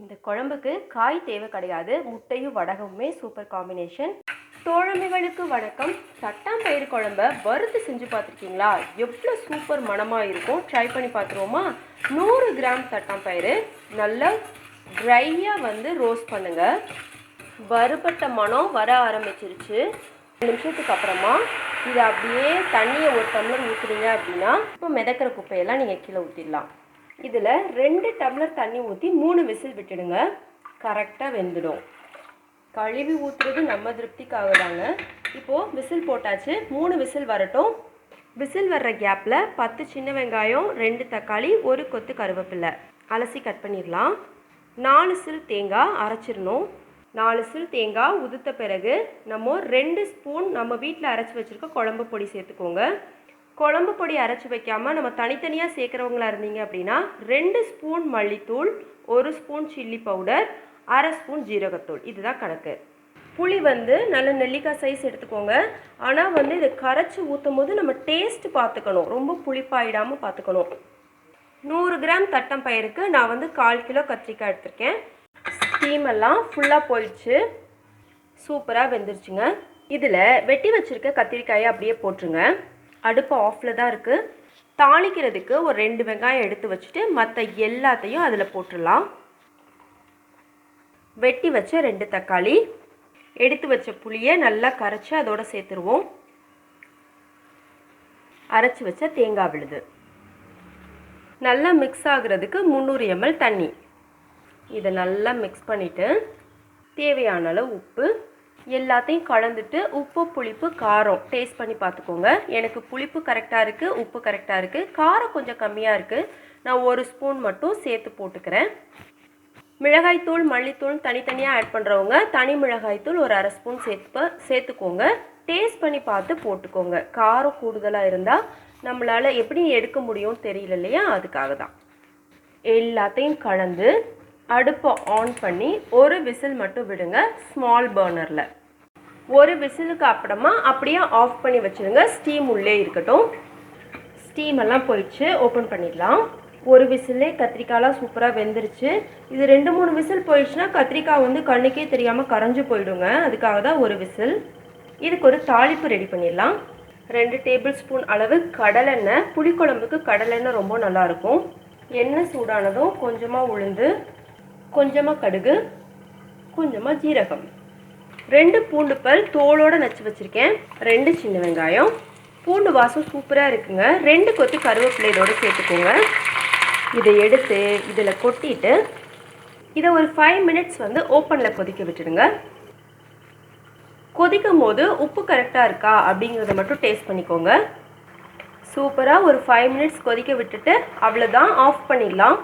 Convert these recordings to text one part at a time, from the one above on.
இந்த குழம்புக்கு காய் தேவை கிடையாது. முட்டையும் வடகமுமே சூப்பர் காம்பினேஷன் தோழமைகளுக்கு வணக்கம். தட்டாம்பயிறு குழம்ப வறுத்து செஞ்சு பார்த்துருக்கீங்களா? எவ்வளோ சூப்பர் மணமாக இருக்கும். ட்ரை பண்ணி பார்த்துருவோமா? நூறு கிராம் தட்டாம்பயிறு நல்லா ட்ரையாக வந்து ரோஸ்ட் பண்ணுங்கள் வறுபட்ட மணம் வர ஆரம்பிச்சிருச்சு. நிமிஷத்துக்கு அப்புறமா இதை அப்படியே தண்ணியை ஒரு டம்ளர் ஊற்றுறீங்க அப்படின்னா இப்போ மிதக்கிற குப்பையெல்லாம் நீங்கள் கீழே ஊற்றிடலாம் இதில் ரெண்டு டம்ளர் தண்ணி ஊற்றி மூணு விசில் விட்டுடுங்க. கரெக்டாக வெந்துடும். கழுவி ஊற்றுறது நம்ம திருப்திக்காக தாங்க இப்போது விசில் போட்டாச்சு. மூணு விசில் வரட்டும். விசில் வர்ற கேப்பில் பத்து சின்ன வெங்காயம் ரெண்டு தக்காளி ஒரு கொத்து கருவேப்பிலை. அலசி கட் பண்ணிடலாம். நாலு சில் தேங்காய் அரைச்சிடணும். நாலு சில் தேங்காய் உதுத்த பிறகு நம்ம ரெண்டு ஸ்பூன் நம்ம வீட்டில் அரைச்சி வச்சுருக்க குழம்பு பொடி சேர்த்துக்கோங்க. குழம்பு பொடி அரைச்சி வைக்காமல் நம்ம தனித்தனியாக சேர்க்குறவங்களா இருந்தீங்க அப்படின்னா ரெண்டு ஸ்பூன் மல்லித்தூள் ஒரு ஸ்பூன் சில்லி பவுடர் அரை ஸ்பூன் ஜீரகத்தூள். இதுதான் கணக்கு. புளி வந்து நல்ல நெல்லிக்காய் சைஸ் எடுத்துக்கோங்க. ஆனால் வந்து இதை கரைச்சி ஊற்றும் போது நம்ம டேஸ்ட் பார்த்துக்கணும். ரொம்ப புளிப்பாயிடாமல் பார்த்துக்கணும். நூறு கிராம் தட்டம் பயிருக்கு நான் வந்து கால் கிலோ கத்திரிக்காய் எடுத்திருக்கேன். ஸ்டீம் எல்லாம் ஃபுல்லாக போயிடுச்சு. சூப்பராக வெந்துருச்சுங்க. இதில் வெட்டி வச்சுருக்க கத்திரிக்காயை அப்படியே போட்டுருங்க. அடுப்பு ஆஃபில் தான் இருக்குது தாளிக்கிறதுக்கு ஒரு ரெண்டு வெங்காயம் எடுத்து வச்சுட்டு மற்ற எல்லாத்தையும் அதில் போட்டுடலாம். வெட்டி வச்ச ரெண்டு தக்காளி எடுத்து வச்ச புளியை நல்லா கரைச்சி அதோட சேர்த்துருவோம். அரைச்சி வச்ச தேங்காய் விழுது. நல்லா மிக்ஸ் ஆகுறதுக்கு முந்நூறு எம்எல் தண்ணி. இதை நல்லா மிக்ஸ் பண்ணிவிட்டு தேவையான அளவு உப்பு எல்லாத்தையும் கலந்துட்டு உப்பு புளிப்பு காரம். டேஸ்ட் பண்ணி பார்த்துக்கோங்க. எனக்கு புளிப்பு கரெக்டாக இருக்குது உப்பு கரெக்டாக இருக்குது காரம் கொஞ்சம் கம்மியாக இருக்குது நான் ஒரு ஸ்பூன் மட்டும் சேர்த்து போட்டுக்கிறேன். மிளகாய்த்தூள் மல்லித்தூள் தனித்தனியாக ஆட் பண்ணுறவங்க தனி மிளகாய்த்தூள் ஒரு அரை ஸ்பூன் சேர்த்து சேர்த்துக்கோங்க. டேஸ்ட் பண்ணி பார்த்து போட்டுக்கோங்க. காரம் கூடுதலாக இருந்தால் நம்மளால் எப்படி எடுக்க முடியும்னு தெரியல இல்லையா? அதுக்காக தான் எல்லாத்தையும் கலந்து அடுப்பை ஆன் பண்ணி ஒரு விசில் மட்டும் விடுங்க ஸ்மால் பர்னரில் ஒரு விசிலுக்கு அப்புறமா அப்படியே ஆஃப் பண்ணி வச்சுருங்க ஸ்டீம் உள்ளே இருக்கட்டும். ஸ்டீம் எல்லாம் போயிடுச்சு ஓப்பன் பண்ணிடலாம். ஒரு விசிலே கத்திரிக்காயெலாம் சூப்பராக வெந்துருச்சு. இது ரெண்டு மூணு விசில் போயிடுச்சுன்னா கத்திரிக்காய் வந்து கண்ணுக்கே தெரியாமல் கரைஞ்சி போயிடுங்க. அதுக்காக தான் ஒரு விசில். இதுக்கு ஒரு தாளிப்பு ரெடி பண்ணிடலாம். ரெண்டு டேபிள் ஸ்பூன் அளவு கடலெண்ணெய். புளிக்குழம்புக்கு கடலெண்ணெய் ரொம்ப நல்லாயிருக்கும் எண்ணெய் சூடானதும் கொஞ்சமாக உளுந்து கொஞ்சமாக கடுகு கொஞ்சமாக ஜீரகம். ரெண்டு பூண்டு பல் தோலோடு நச்சு வச்சுருக்கேன். ரெண்டு சின்ன வெங்காயம். பூண்டு வாசம் சூப்பராக இருக்குங்க. ரெண்டு கொத்து கருவேப்பிலை இதோட சேர்த்துக்கோங்க. இதை எடுத்து இதில் கொட்டிட்டு இதை ஒரு ஃபைவ் மினிட்ஸ் வந்து ஓப்பனில் கொதிக்க விட்டுடுங்க. கொதிக்கும் போது உப்பு கரெக்டாக இருக்கா அப்படிங்கிறத மட்டும் டேஸ்ட் பண்ணிக்கோங்க. சூப்பராக ஒரு ஃபைவ் மினிட்ஸ் கொதிக்க விட்டுட்டு அவ்வளோதான் ஆஃப் பண்ணிடலாம்.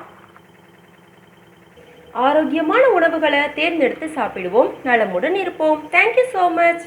ஆரோக்கியமான உணவுகளை தேர்ந்தெடுத்து சாப்பிடுவோம். நலமுடன் இருப்போம். Thank you so much